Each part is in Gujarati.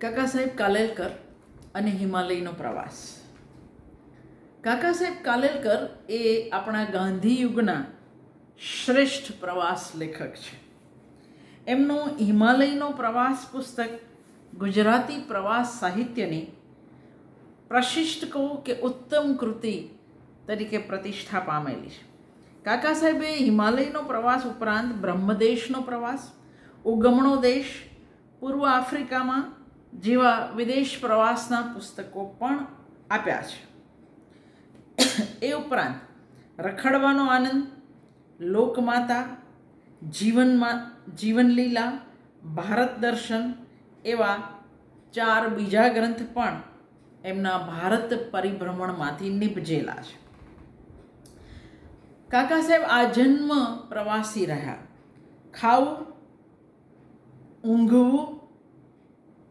કાકા સાહેબ કાલેલકર અને હિમાલયનો પ્રવાસ. કાકા સાહેબ કાલેલકર એ આપણા ગાંધી યુગના શ્રેષ્ઠ પ્રવાસ લેખક છે. એમનું હિમાલયનો પ્રવાસ પુસ્તક ગુજરાતી પ્રવાસ સાહિત્યની પ્રશિષ્ટ કહું કે ઉત્તમ કૃતિ તરીકે પ્રતિષ્ઠા પામેલી છે. કાકા સાહેબે હિમાલયનો પ્રવાસ ઉપરાંત બ્રહ્મદેશનો પ્રવાસ, ઉગમણો દેશ, પૂર્વ આફ્રિકામાં જેવા વિદેશ પ્રવાસના પુસ્તકો પણ આપ્યા છે. એ ઉપરાંત રખડવાનો આનંદ, લોકમાતા, જીવનમાં, જીવનલીલા, ભારત દર્શન એવા ચાર બીજા ગ્રંથ પણ એમના ભારત પરિભ્રમણમાંથી નીપજેલા છે. કાકા સાહેબ, આ જન્મ પ્રવાસી રહ્યા. ખાવું, ઊંઘવું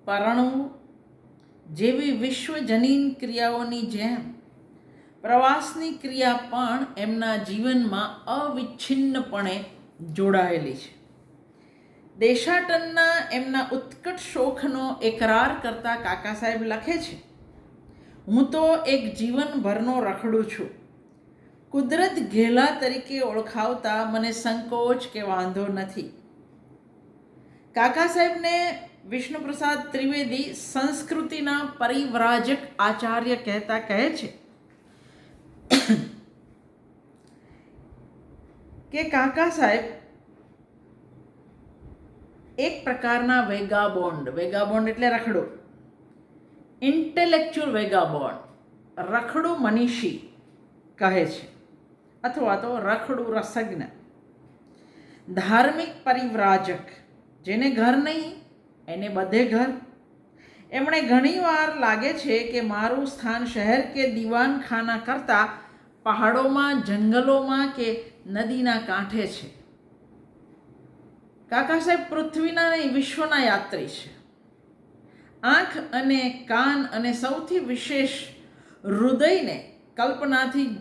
પરણવું જેવી વિશ્વજનીન ક્રિયાઓની જેમ. પ્રવાસની ક્રિયા પણ એમના જીવનમાં અવિચ્છિન્નપણે જોડાયેલી છે. દેશાટનના એમના ઉત્કટ શોખનો એકરાર કરતા કાકા સાહેબ લખે છે, હું તો એક જીવનભરનો રખડું છું. કુદરત ઘેલા તરીકે ઓળખાવતા મને સંકોચ કે વાંધો નથી. કાકા સાહેબને વિષ્ણુપ્રસાદ ત્રિવેદી સંસ્કૃતિના પરિવ્રાજક આચાર્ય કહેતા કહે છે કે કાકા સાહેબ, એક પ્રકારના વેગાબોન્ડ વેગાબોન્ડ એટલે રખડો. ઇન્ટેલેક્ચ્યુઅલ વેગાબોન્ડ રખડો મનીષી કહે છે. અથવા તો રખડું રસજ્ઞ. ધાર્મિક પરિવ્રાજક, જેને ઘર નહીં એને બધે ઘર? એમણે ઘણીવાર લાગે છે કે મારું સ્થાન શહેર કે દીવાનખાના કરતાં પહાડોમાં, જંગલોમાં કે નદીના કાંઠે છે. કાકા સાહેબ, પૃથ્વીના નહીં વિશ્વના યાત્રી છે. આંખ અને કાન અને સૌથી વિશેષ હૃદયને કલ્પનાથી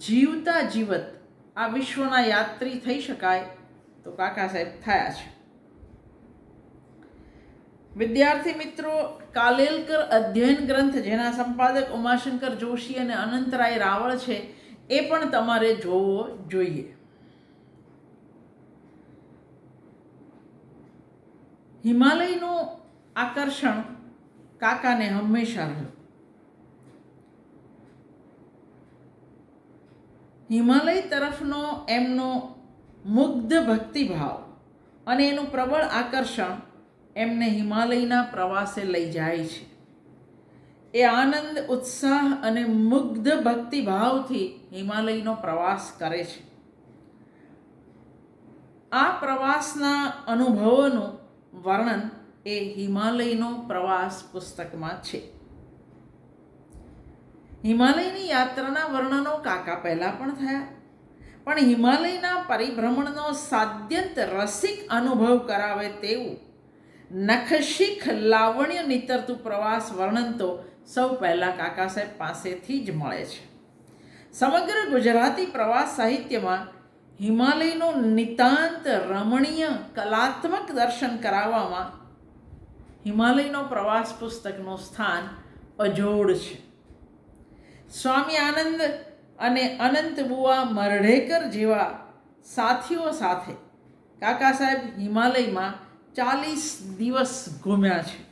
જીવતા જીવત આ વિશ્વના યાત્રી થઈ શકાય તો કાકા સાહેબ થયા છે. વિદ્યાર્થી મિત્રો, કાલેલકર અધ્યયન ગ્રંથ, જેના સંપાદક ઉમાશંકર જોશી અને અનંતરાય રાવળ છે, એ પણ તમારે જોવો જોઈએ. હિમાલયનું આકર્ષણ કાકાને હંમેશા રહ્યું. હિમાલય તરફનો એમનો મુગ્ધ ભક્તિભાવ અને એનું પ્રબળ આકર્ષણ એમને હિમાલયના પ્રવાસે લઈ જાય છે. એ આનંદ, ઉત્સાહ અને મુગ્ધ ભક્તિભાવથી હિમાલયનો પ્રવાસ કરે છે. આ પ્રવાસના અનુભવોનું વર્ણન એ હિમાલયનો પ્રવાસ પુસ્તકમાં છે. હિમાલયની યાત્રાના વર્ણનો કાકા પહેલાં પણ થયા. પણ હિમાલયના પરિભ્રમણનો સાદ્યંત રસિક અનુભવ કરાવે તેવું નખશીખ લાવણ્ય નીતરતું પ્રવાસ વર્ણન તો સૌ પહેલાં કાકા સાહેબ પાસેથી જ મળે છે. સમગ્ર ગુજરાતી પ્રવાસ સાહિત્યમાં હિમાલયનું નિતાંત રમણીય કલાત્મક દર્શન કરાવવામાં હિમાલયનો પ્રવાસ પુસ્તકનું સ્થાન અજોડ છે. સ્વામી આનંદ અને અનંત બુવા મરઢેકર જેવા સાથીઓ સાથે કાકા સાહેબ હિમાલયમાં ચાલીસ દિવસ ઘૂમ્યા છે.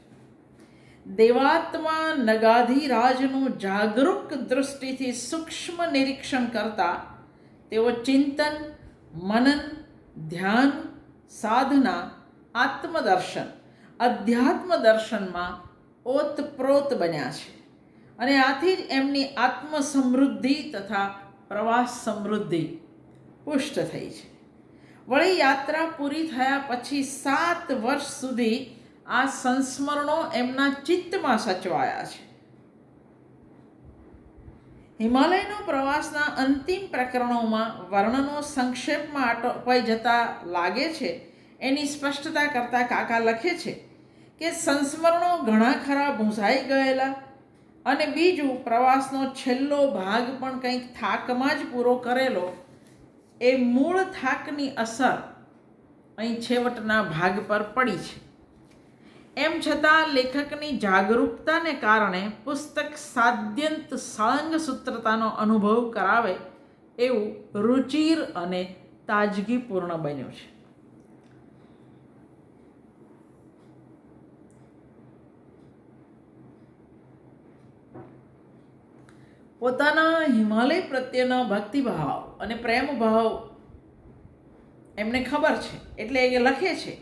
દેવાત્મા નગાધિરાજનું જાગૃત દૃષ્ટિથી સૂક્ષ્મ નિરીક્ષણ કરતા તેઓ ચિંતન, મનન, ધ્યાન, સાધના, આત્મદર્શન, અધ્યાત્મ દર્શનમાં ઓતપ્રોત બન્યા છે અને આથી જ એમની આત્મ સમૃદ્ધિ તથા પ્રવાસ સમૃદ્ધિ પુષ્ટ થઈ છે. વળી યાત્રા પૂરી થયા પછી સાત વર્ષ સુધી આ સંસ્મરણો એમના ચિત્તમાં સચવાયા છે. હિમાલયનો પ્રવાસના અંતિમ પ્રકરણોમાં વર્ણનો સંક્ષેપમાં અટવાઈ જતા લાગે છે. એની સ્પષ્ટતા કરતા કાકા લખે છે કે સંસ્મરણો ઘણા ખરા ભૂંસાઈ ગયેલા અને બીજું પ્રવાસનો છેલ્લો ભાગ પણ કંઈક થાકમાં જ પૂરો કરેલો એ મૂળ થાકની અસર અહીં છેવટના ભાગ પર પડી છે. એમ છતાં લેખકની જાગરૂકતાને કારણે પુસ્તક સાદ્યંત સાળંગસૂત્રતાનો અનુભવ કરાવે એવું રુચિર અને તાજગીપૂર્ણ બન્યું છે. પોતાના હિમાલય પ્રત્યેનો ભક્તિભાવ અને પ્રેમ ભાવ એમને ખબર છે. એટલે એ લખે છે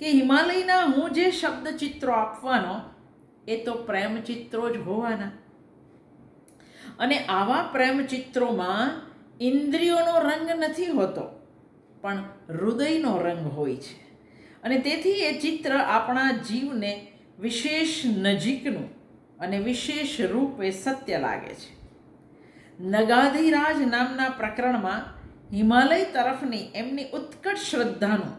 કે હિમાલયના હું જે શબ્દ ચિત્રો આપવાનો, એ તો પ્રેમ ચિત્રો જ હોવાના. અને આવા પ્રેમ ચિત્રોમાં ઇન્દ્રિયોનો રંગ નથી હોતો, પણ હૃદયનો રંગ હોય છે. અને તેથી એ ચિત્ર આપણા જીવને વિશેષ નજીકનું અને વિશેષ રૂપે સત્ય લાગે છે. નગાધિરાજ નામના પ્રકરણમાં હિમાલય તરફની એમની ઉત્કટ શ્રદ્ધાનું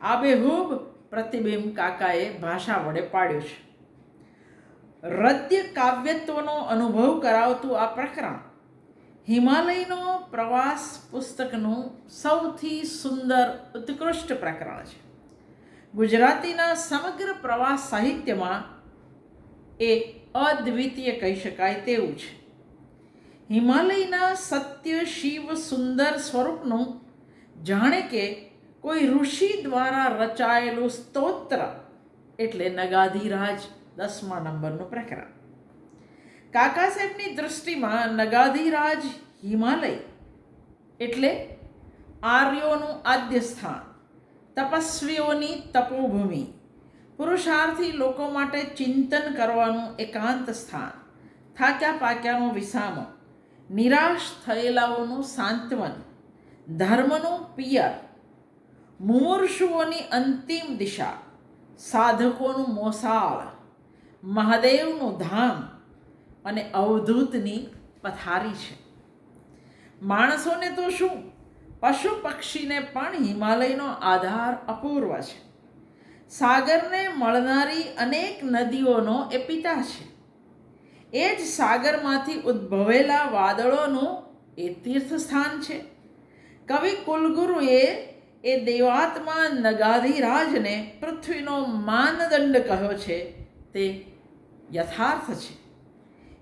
આબેહૂબ પ્રતિબિંબ કાકાએ ભાષા વડે પાડ્યું છે. રદ્ય કાવ્યત્વનો અનુભવ કરાવતું આ પ્રકરણ હિમાલયનો પ્રવાસ પુસ્તકનું સૌથી સુંદર ઉત્કૃષ્ટ પ્રકરણ છે. ગુજરાતીના સમગ્ર પ્રવાસ સાહિત્યમાં એ અદ્વિતીય કહી શકાય તેવું છે. હિમાલયના સત્ય શિવ સુંદર સ્વરૂપનું જાણે કે કોઈ ઋષિ દ્વારા રચાયેલું સ્તોત્ર એટલે નગાધિરાજ દસમા નંબરનું પ્રકરણ. કાકા સાહેબની દૃષ્ટિમાં નગાધિરાજ હિમાલય એટલે આર્યોનું આદ્ય સ્થાન, તપસ્વીઓની તપોભૂમિ, પુરુષાર્થી લોકો માટે ચિંતન કરવાનું એકાંત સ્થાન થાક્યા પાક્યાનો વિસામો નિરાશ થયેલાઓનું સાંત્વન, ધર્મનું પિયર, મુમૂર્ષુઓની અંતિમ દિશા, સાધકોનું મોસાળ, મહાદેવનું ધામ અને અવધૂતની પથારી છે. માણસોને તો શું? પશુ પક્ષીને પણ હિમાલયનો આધાર અપૂર્વ છે. સાગરને મળનારી અનેક નદીઓનો એ પિતા છે. એ જ સાગરમાંથી ઉદ્ભવેલા વાદળોનું એ તીર્થસ્થાન છે. કવિ કુલગુરુએ એ દેવાત્મા નગાધિરાજને પૃથ્વીનો માનદંડ કહ્યો છે, તે યથાર્થ છે.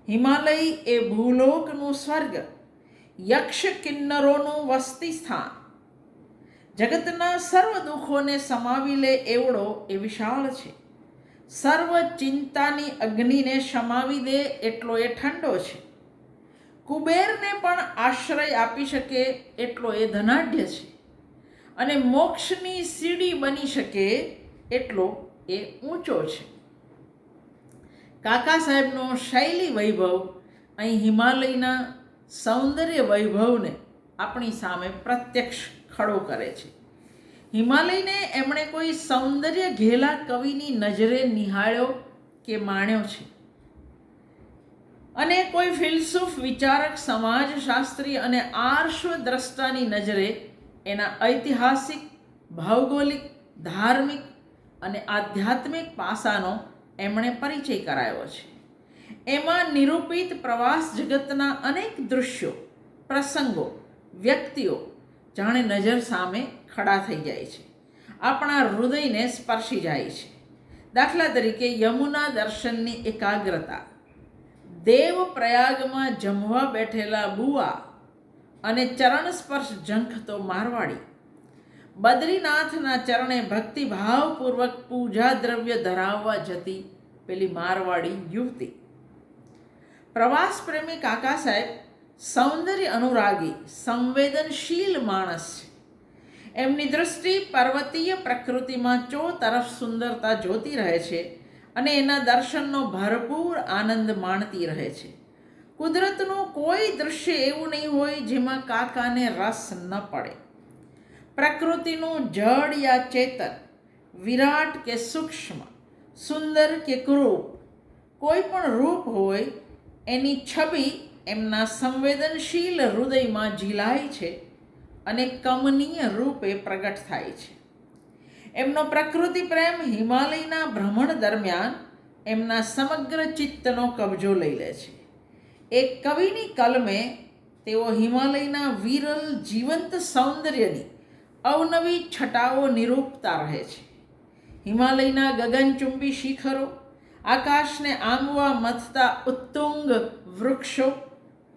હિમાલય એ ભૂલોકનું સ્વર્ગ, યક્ષ કિન્નરોનું વસ્તી સ્થાન જગતના સર્વ દુઃખોને સમાવી લે એવડો એ વિશાળ છે. સર્વ ચિંતાની અગ્નિને શમાવી દે એટલો એ ઠંડો છે. કુબેરને પણ આશ્રય આપી શકે એટલો એ ધનાઢ્ય છે. અને મોક્ષની સીડી બની શકે એટલો એ ઊંચો છે. કાકા સાહેબનો શૈલી વૈભવ, અહીં હિમાલયના સૌંદર્ય વૈભવને આપણી સામે પ્રત્યક્ષ ખડો કરે છે. હિમાલયને એમણે કોઈ સૌંદર્ય ઘેલા કવિની નજરે નિહાળ્યો કે માણ્યો છે? અને કોઈ ફિલસૂફ, વિચારક, સમાજશાસ્ત્રી અને આર્શ્વ દ્રષ્ટાની નજરે એના ઐતિહાસિક, ભૌગોલિક, ધાર્મિક અને આધ્યાત્મિક પાસાનો એમણે પરિચય કરાયો છે. એમાં નિરૂપિત પ્રવાસ જગતના અનેક દૃશ્યો, પ્રસંગો, વ્યક્તિઓ જાણે નજર સામે ખડા થઈ જાય છે. આપણા હૃદયને સ્પર્શી જાય છે. દાખલા તરીકે યમુના દર્શનની એકાગ્રતા. દેવ પ્રયાગમાં જમવા બેઠેલા બુઆ અને ચરણ સ્પર્શ ઝંખતો મારવાડી. બદ્રીનાથના ચરણે ભક્તિભાવપૂર્વક પૂજા દ્રવ્ય ધરાવવા જતી પેલી મારવાડી યુવતી. પ્રવાસ પ્રેમી કાકા સાહેબ, સૌંદર્ય અનુરાગી, સંવેદનશીલ માણસ છે. એમની દૃષ્ટિ પર્વતીય પ્રકૃતિમાં ચો તરફ સુંદરતા જોતી રહે છે અને એના દર્શનનો ભરપૂર આનંદ માણતી રહે છે. કુદરતનું કોઈ દૃશ્ય એવું નહીં હોય જેમાં કાકાને રસ ન પડે. પ્રકૃતિનું જળ યા ચેતન, વિરાટ કે સૂક્ષ્મ, સુંદર કે ક્રૂપ, કોઈ પણ રૂપ હોય, એની છબી એમના સંવેદનશીલ હૃદયમાં ઝીલાય છે અને કમનીય રૂપે પ્રગટ થાય છે. એમનો પ્રકૃતિ પ્રેમ હિમાલયના ભ્રમણ દરમિયાન એમના સમગ્ર ચિત્તનો કબજો લઈ લે છે. એક કવિની કલમે તેઓ હિમાલયના વિરલ જીવંત સૌંદર્યની અવનવી છટાઓ નિરૂપતા રહે છે. હિમાલયના ગગનચુંબી શિખરો, આકાશને આંબવા મથતા ઉત્તુંગ વૃક્ષો,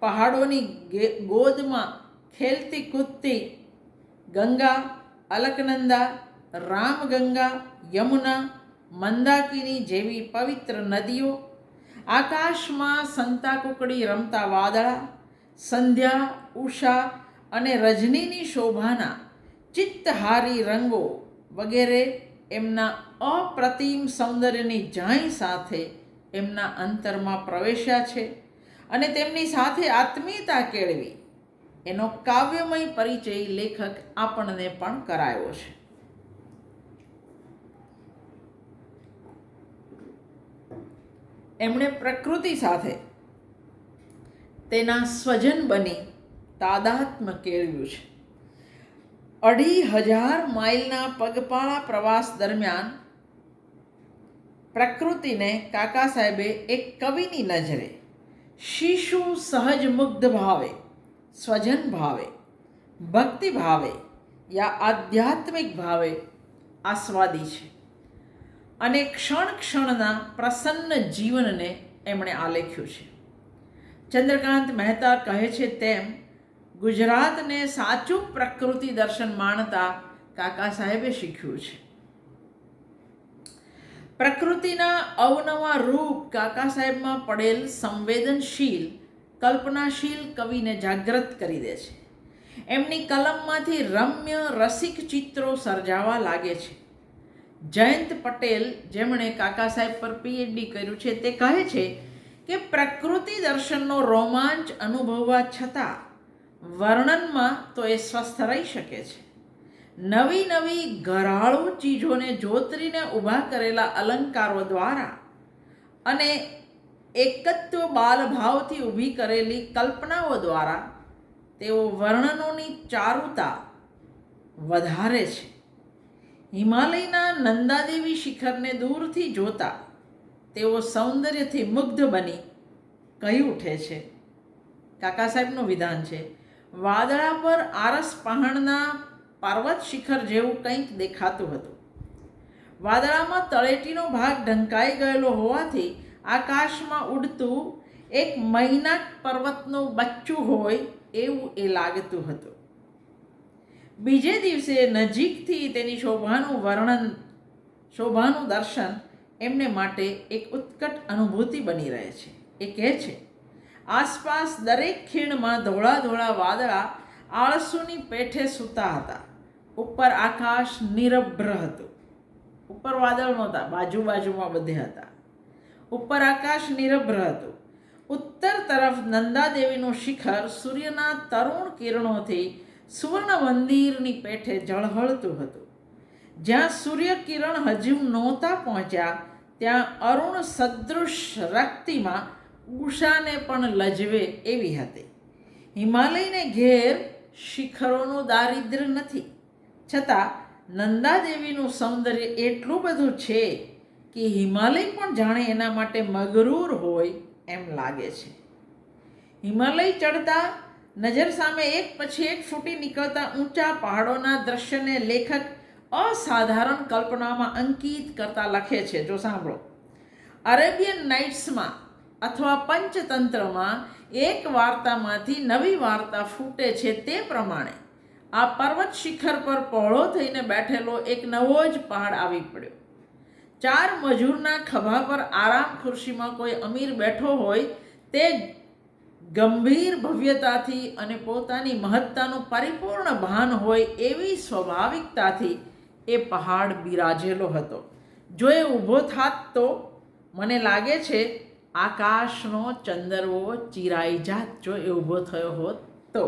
પહાડોની ગોદમાં ખેલતી કૂદતી ગંગા અલકનંદા રામગંગા યમુના મંદાકિની જેવી પવિત્ર નદીઓ આકાશમાં સંતાકુકડી રમતા વાદળા સંધ્યા ઉષા અને રજનીની શોભાના ચિત્તહારી રંગો વગેરે એમના અપ્રતિમ સૌંદર્યની જાઈ સાથે એમના અંતરમાં પ્રવેશ્યા છે અને તેમની સાથે આત્મીયતા કેળવી. એનો કાવ્યમય પરિચય લેખક આપણને પણ કરાયો છે. એમણે પ્રકૃતિ સાથે તેના સ્વજન બની તાદાત્મ કેળવ્યું છે. અઢી હજાર માઇલના પગપાળા પ્રવાસ દરમિયાન પ્રકૃતિને કાકા સાહેબે એક કવિની નજરે શિશુ સહજ મુગ્ધ ભાવે સ્વજન ભાવે, ભક્તિ ભાવે યા આધ્યાત્મિક ભાવે આસ્વાદી છે. અને ક્ષણ ક્ષણના પ્રસન્ન જીવનને એમણે આલેખ્યું છે. ચંદ્રકાંત મહેતા કહે છે તેમ, ગુજરાતને સાચું પ્રકૃતિ દર્શન માણતા કાકા સાહેબે શીખ્યું છે. પ્રકૃતિના અવનવા રૂપ કાકા સાહેબમાં પડેલ સંવેદનશીલ કલ્પનાશીલ કવિને જાગૃત કરી દે છે. એમની કલમમાંથી રમ્ય રસિક ચિત્રો સર્જાવા લાગે છે. જયંત પટેલ, જેમણે કાકા સાહેબ પર પીએચડી કર્યું છે, તે કહે છે કે પ્રકૃતિ દર્શનનો રોમાંચ અનુભવવા છતાં વર્ણનમાં તો એ સ્વસ્થ રહી શકે છે. નવી નવી ઘરાળો ચીજોને જોતરીને ઊભા કરેલા અલંકારો દ્વારા અને એકત્વ બાલભાવથી ઊભી કરેલી કલ્પનાઓ દ્વારા તેઓ વર્ણનોની ચારુતા વધારે છે. હિમાલયના નંદાદેવી શિખરને દૂરથી જોતા તેઓ સૌંદર્યથી મુગ્ધ બની કહી ઉઠે છે. કાકા સાહેબનું વિધાન છે, વાદળા પર આરસ પહાણના પર્વત શિખર જેવું કંઈક દેખાતું હતું. વાદળામાં તળેટીનો ભાગ ઢંકાઈ ગયેલો હોવાથી આકાશમાં ઉડતું એક મૈનાક પર્વતનું બચ્ચું હોય એવું એ લાગતું હતું. બીજે દિવસે નજીકથી તેની શોભાનું વર્ણન, શોભાનું દર્શન એમને માટે એક ઉત્કટ અનુભૂતિ બની રહે છે. એ કહે છે, આસપાસ દરેક ખીણમાં ધોળા ધોળા વાદળા આળસુની પેઠે સૂતા હતા. ઉપર આકાશ નિરભ્ર હતું. ઉપર વાદળ નહોતા બાજુ બાજુમાં બધે હતા. ઉપર આકાશ નિરભ્ર હતું. ઉત્તર તરફ નંદાદેવીનું શિખર સૂર્યના તરુણ કિરણોથી સુવર્ણ મંદિરની પેઠે ઝળહળતું હતું. જ્યાં સૂર્ય કિરણ હજુ નહોતા પહોંચ્યા, ત્યાં અરુણ સદૃશ રક્તિમાં ઉષાને પણ લજવે એવી હતી. હિમાલયને ઘેર શિખરોનું દારિદ્ર્ય નથી. છતાં નંદાદેવીનું સૌંદર્ય એટલું બધું છે કે હિમાલય પણ જાણે એના માટે મગરૂર હોય એમ લાગે છે. હિમાલય ચડતા નજર સામે એક પછી એક ફૂટી નીકળતા ઊંચા પહાડોના દ્રશ્યને લેખક અસાધારણ કલ્પનામાં અંકિત કરતા લખે છે. જો સાંભળો. અરેબિયન નાઇટ્સમાં અથવા પંચતંત્રમાં એક વાર્તામાંથી નવી વાર્તા ફૂટે છે તે પ્રમાણે આ પર્વત શિખર પર પહોળો થઈને બેઠેલો એક નવો જ પહાડ આવી પડ્યો. ચાર મજૂરના ખભા પર આરામ ખુરશીમાં કોઈ અમીર બેઠો હોય તે ગંભીર ભવ્યતાથી અને પોતાની મહત્તાનું પરિપૂર્ણ ભાન હોય એવી સ્વાભાવિકતાથી એ પહાડ બિરાજેલો હતો. જો એ ઊભો થાત તો મને લાગે છે આકાશનો ચંદરવો ચિરાઈ જાત જો એ ઊભો થયો હોત તો.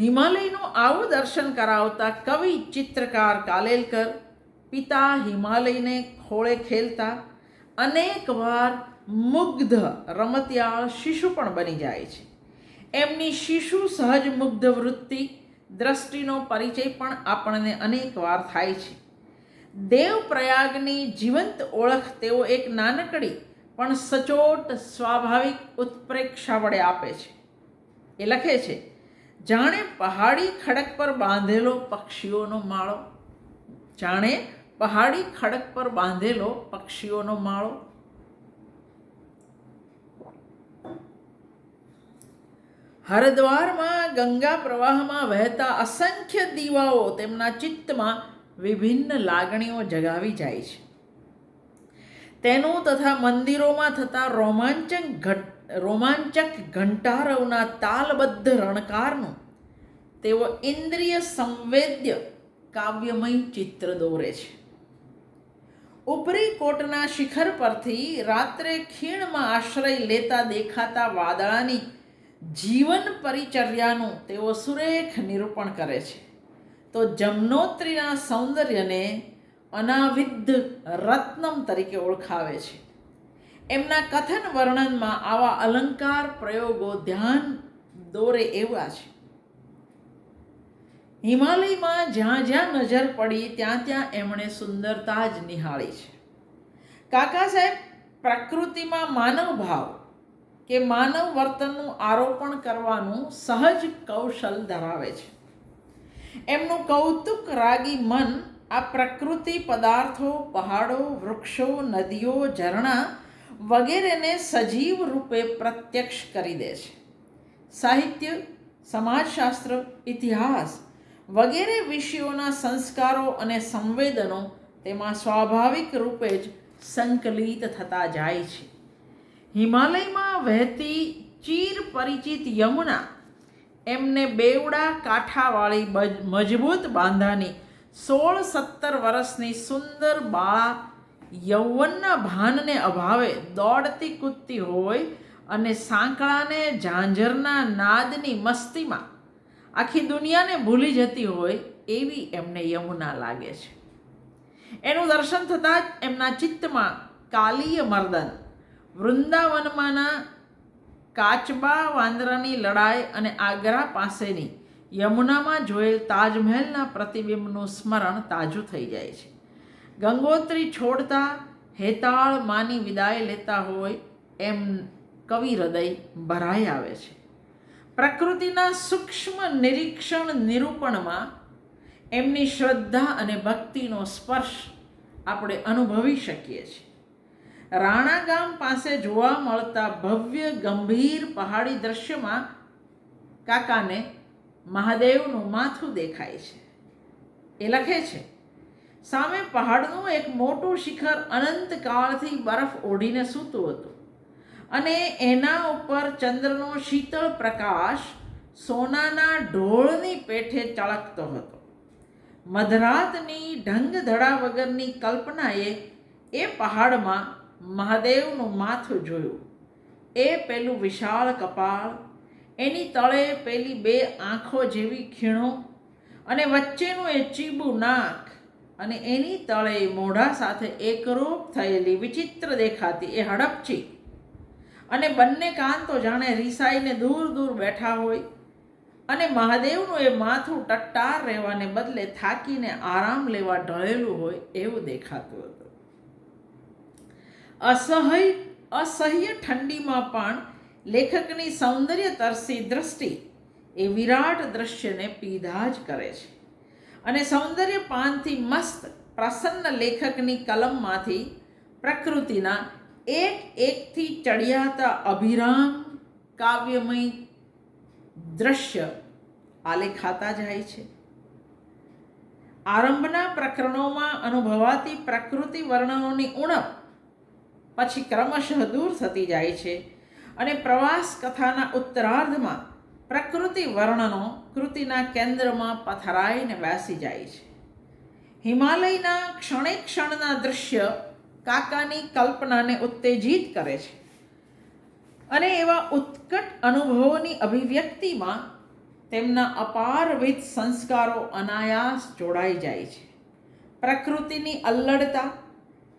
હિમાલયનું આવું દર્શન કરાવતા કવિ ચિત્રકાર કાલેલકર પિતા હિમાલયને ખોળે ખેલતા અનેકવાર મુગ્ધ રમતિયાળ શિશુ પણ બની જાય છે. એમની શિશુ સહજ મુગ્ધ વૃત્તિ, દ્રષ્ટિનો પરિચય પણ આપણને અનેકવાર થાય છે. દેવપ્રયાગની જીવંત ઓળખ તેઓ એક નાનકડી પણ સચોટ સ્વાભાવિક ઉત્પ્રેક્ષા વડે આપે છે. એ લખે છે જાણે પહાડી ખડક પર બાંધેલો પક્ષીઓનો માળો? જાણે પહાડી ખડક પર બાંધેલો પક્ષીઓનો માળો? હરદ્વારમાં, ગંગા પ્રવાહમાં વહેતા અસંખ્ય દીવાઓ તેમના ચિત્તમાં વિભિન્ન લાગણીઓ જગાવી જાય છે. તેનું તથા મંદિરોમાં થતા રોમાંચક ઘટ રોમાંચક ઘંટારવના તાલબદ્ધ રણકારનું. તેઓ ઇન્દ્રિય સંવેદ્ય કાવ્યમય ચિત્ર દોરે છે. ઉપરી કોટના શિખર પરથી રાત્રે ખીણમાં આશ્રય લેતા દેખાતા વાદળાની જીવન પરિચર્યાનું તેઓ સુરેખ નિરૂપણ કરે છે. તો જમનોત્રીના સૌંદર્યને અનાવિદ્ધ રત્નમ તરીકે ઓળખાવે છે. એમના કથન વર્ણનમાં આવા અલંકાર પ્રયોગો ધ્યાન દોરે એવા છે. હિમાલયમાં જ્યાં જ્યાં નજર પડી ત્યાં ત્યાં એમણે સુંદરતા જ નિહાળી છે. કાકા સાહેબ, પ્રકૃતિમાં માનવ ભાવ કે માનવ વર્તનનું આરોપણ કરવાનું સહજ કૌશલ ધરાવે છે. એમનું કૌતુક રાગી મન આ પ્રકૃતિ પદાર્થો, પહાડો, વૃક્ષો, નદીઓ, ઝરણા વગેરેને સજીવ રૂપે પ્રત્યક્ષ કરી દે છે. સાહિત્ય, સમાજશાસ્ત્ર, ઇતિહાસ વગેરે વિષયોના સંસ્કારો અને સંવેદનો તેમાં સ્વાભાવિક રૂપે જ સંકલિત થતા જાય છે. હિમાલયમાં વહેતી ચીર પરિચિત યમુના એમને બેવડા કાંઠાવાળી મજબૂત બાંધાની સોળ સત્તર વર્ષની સુંદર બાળા યૌવનના ભાનને અભાવે દોડતી કૂદતી હોય અને સાંકળાને ઝાંઝરના નાદની મસ્તીમાં આખી દુનિયાને ભૂલી જતી હોય એવી એમને યમુના લાગે છે. એનું દર્શન થતાં જ એમના ચિત્તમાં કાલીય મર્દન વૃંદાવનમાંના કાચબા વાંદરાની લડાઈ અને આગ્રા પાસેની યમુનામાં જોયેલ તાજમહેલના પ્રતિબિંબનું સ્મરણ તાજું થઈ જાય છે. ગંગોત્રી છોડતા હેતાળ માની વિદાય લેતા હોય એમ કવિ હૃદય ભરાઈ આવે છે. પ્રકૃતિના સૂક્ષ્મ નિરીક્ષણ નિરૂપણમાં એમની શ્રદ્ધા અને ભક્તિનો સ્પર્શ આપણે અનુભવી શકીએ છીએ. રાણા ગામ પાસે જોવા મળતા ભવ્ય ગંભીર પહાડી દ્રશ્યમાં કાકાને મહાદેવનું માથું દેખાય છે. એ લખે છે સામે પહાડનું એક મોટું શિખર અનંત કાળથી બરફ ઓઢીને સૂતું હતું. અને એના ઉપર ચંદ્રનો શીતળ પ્રકાશ સોનાના ઢોળની પેઠે ચળકતો હતો. મધરાતની ઢંગ ધડા વગરની કલ્પનાએ એ પહાડમાં મહાદેવનું માથું જોયું. એ પેલું વિશાળ કપાળ, એની તળે પેલી બે આંખો જેવી ખીણો અને વચ્ચેનું એ ચીબું નાક અને એની તળે મોઢા સાથે એકરૂપ થયેલી વિચિત્ર દેખાતી એ હડપચી અને બંને કાન તો જાણે રીસાઈને દૂર દૂર બેઠા હોય. અને મહાદેવનું એ માથું ટટ્ટાર રહેવાને બદલે થાકીને આરામ લેવા ઢળેલું હોય એવું દેખાતું હતું. અસહ્ય અસહ્ય ઠંડીમાં પણ લેખકની સૌંદર્ય તરસી દ્રષ્ટિ એ વિરાટ દ્રશ્યને પીધા જ કરે છે. અને સૌંદર્ય પાનથી મસ્ત પ્રસન્ન લેખકની કલમમાંથી પ્રકૃતિના એક એકથી ચડિયાતા અભિરામ કાવ્યમય દ્રશ્ય આલેખાતા જાય છે. આરંભના પ્રકરણોમાં અનુભવાતી પ્રકૃતિ વર્ણનોની ઉણપ પછી ક્રમશઃ દૂર થતી જાય છે અને પ્રવાસ કથાના ઉત્તરાર્ધમાં પ્રકૃતિ વર્ણનો કૃતિના કેન્દ્રમાં પથરાઈને બેસી જાય છે. હિમાલયના ક્ષણે ક્ષણના દૃશ્ય કાકાની કલ્પનાને ઉત્તેજિત કરે છે. અને એવા ઉત્કટ અનુભવોની અભિવ્યક્તિમાં તેમના અપારવિધ સંસ્કારો અનાયાસ જોડાઈ જાય છે. પ્રકૃતિની અલ્લડતા,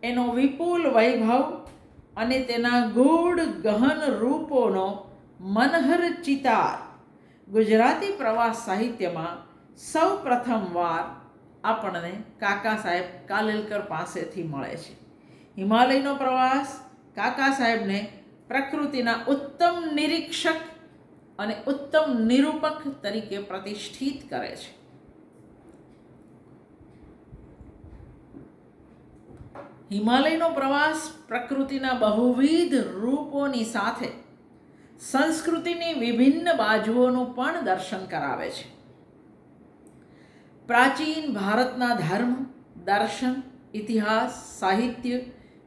એનો વિપુલ વૈભવ અને તેના ગૂઢ ગહન રૂપોનો મનહર ચિતાર ગુજરાતી પ્રવાસ સાહિત્યમાં સૌ પ્રથમવાર આપણને કાકા સાહેબ કાલેલકર પાસેથી મળે છે. હિમાલયનો પ્રવાસ કાકા સાહેબને પ્રકૃતિના ઉત્તમ નિરીક્ષક અને ઉત્તમ નિરૂપક તરીકે પ્રતિષ્ઠિત કરે છે. હિમાલયનો પ્રવાસ પ્રકૃતિના બહુવિધ રૂપોની સાથે સંસ્કૃતિની વિભિન્ન બાજુઓનું પણ દર્શન કરાવે છે. પ્રાચીન ભારતના ધર્મ, દર્શન, ઇતિહાસ, સાહિત્ય,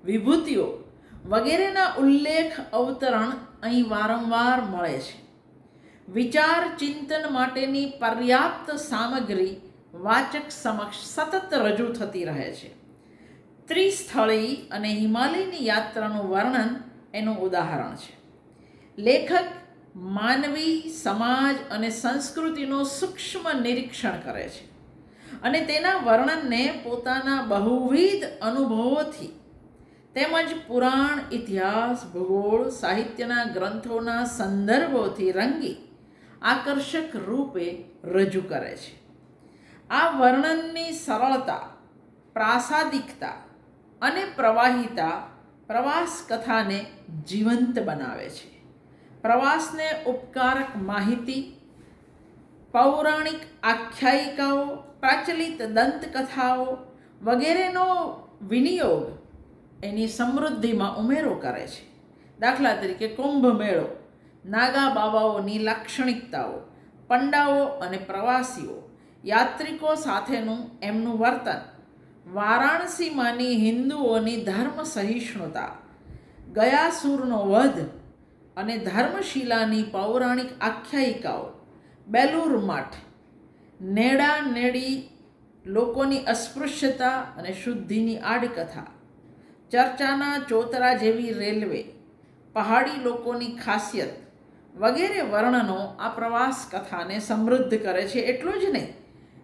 વિભૂતિઓ વગેરેના ઉલ્લેખ, અવતરણ અહીં વારંવાર મળે છે. વિચાર, ચિંતન માટેની પર્યાપ્ત સામગ્રી વાચક સમક્ષ સતત રજૂ થતી રહે છે. ત્રિસ્થળી અને હિમાલયની યાત્રાનું વર્ણન એનું ઉદાહરણ છે. લેખક માનવી, સમાજ અને સંસ્કૃતિનું સૂક્ષ્મ નિરીક્ષણ કરે છે. અને તેના વર્ણનને પોતાના બહુવિધ અનુભવોથી તેમજ પુરાણ, ઇતિહાસ, ભૂગોળ, સાહિત્યના ગ્રંથોના સંદર્ભોથી રંગી આકર્ષક રૂપે રજૂ કરે છે. આ વર્ણનની સરળતા, પ્રાસાદિકતા અને પ્રવાહિતા પ્રવાસ કથાને જીવંત બનાવે છે. પ્રવાસને ઉપકારક માહિતી, પૌરાણિક આખ્યાયિકાઓ, પ્રચલિત દંતકથાઓ વગેરેનો વિનિયોગ એની સમૃદ્ધિમાં ઉમેરો કરે છે. દાખલા તરીકે કુંભ મેળો, નાગા બાબાઓની લાક્ષણિકતાઓ, પંડાઓ અને પ્રવાસીઓ, યાત્રિકો સાથેનું એમનું વર્તન, વારાણસીમાંની હિન્દુઓની ધર્મ સહિષ્ણુતા, ગયાસુરનો વધ અને ધર્મશિલાની પૌરાણિક આખ્યાયિકાઓ. બેલુર મઠ. નેડા નેડી લોકોની અસ્પૃશ્યતા અને શુદ્ધિની આડકથા. ચર્ચાના ચોતરા જેવી રેલવે. પહાડી લોકોની ખાસિયત. વગેરે વર્ણનો આ પ્રવાસ કથાને સમૃદ્ધ કરે છે એટલું જ નહીં.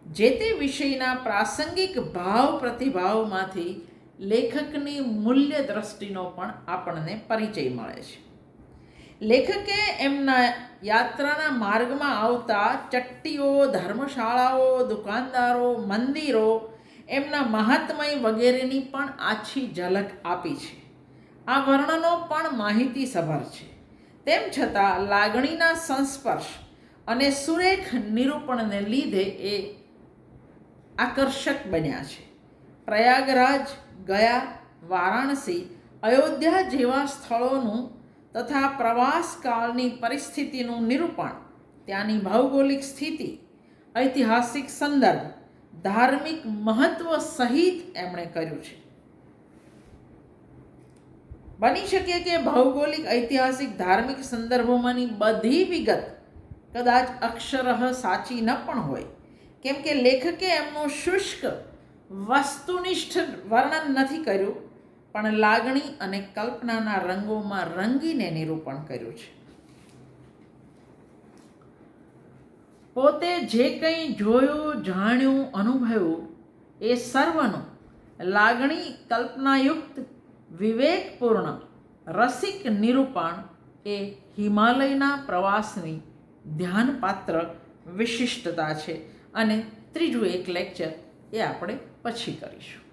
જે તે વિષયના પ્રાસંગિક ભાવ પ્રતિભાવમાંથી લેખકની મૂલ્ય દ્રષ્ટિનો પણ આપણને પરિચય મળે છે. લેખકે એમના યાત્રાના માર્ગમાં આવતા ચટ્ટીઓ, ધર્મશાળાઓ, દુકાનદારો, મંદિરો, એમના મહાત્મય વગેરેની પણ આછી ઝલક આપી છે. આ વર્ણનો પણ માહિતીસભર છે. તેમ છતાં લાગણીના સંસ્પર્શ અને સુરેખ નિરૂપણને લીધે એ આકર્ષક બન્યા છે. પ્રયાગરાજ, ગયા, વારાણસી, અયોધ્યા જેવા સ્થળોનું તથા પ્રવાસકાળની પરિસ્થિતિનું નિરૂપણ, ત્યાંની ભૌગોલિક સ્થિતિ, ઐતિહાસિક સંદર્ભ, ધાર્મિક મહત્વ સહિત એમણે કર્યું છે. બની શકે કે ભૌગોલિક, ઐતિહાસિક, ધાર્મિક સંદર્ભોમાંની બધી વિગત કદાચ અક્ષરહ સાચી ન પણ હોય, કેમ કે લેખકે એમનું શુષ્ક, વસ્તુનિષ્ઠ વર્ણન નથી કર્યું પણ લાગણી અને કલ્પનાના રંગોમાં રંગીને નિરૂપણ કર્યું છે. પોતે જે કંઈ જોયું, જાણ્યું, અનુભવ્યું, એ સર્વનું લાગણી, કલ્પનાયુક્ત, વિવેકપૂર્ણ, રસિક નિરૂપણ એ હિમાલયના પ્રવાસની ધ્યાનપાત્ર વિશિષ્ટતા છે. અને ત્રીજું એક લેક્ચર એ આપણે પછી કરીશું.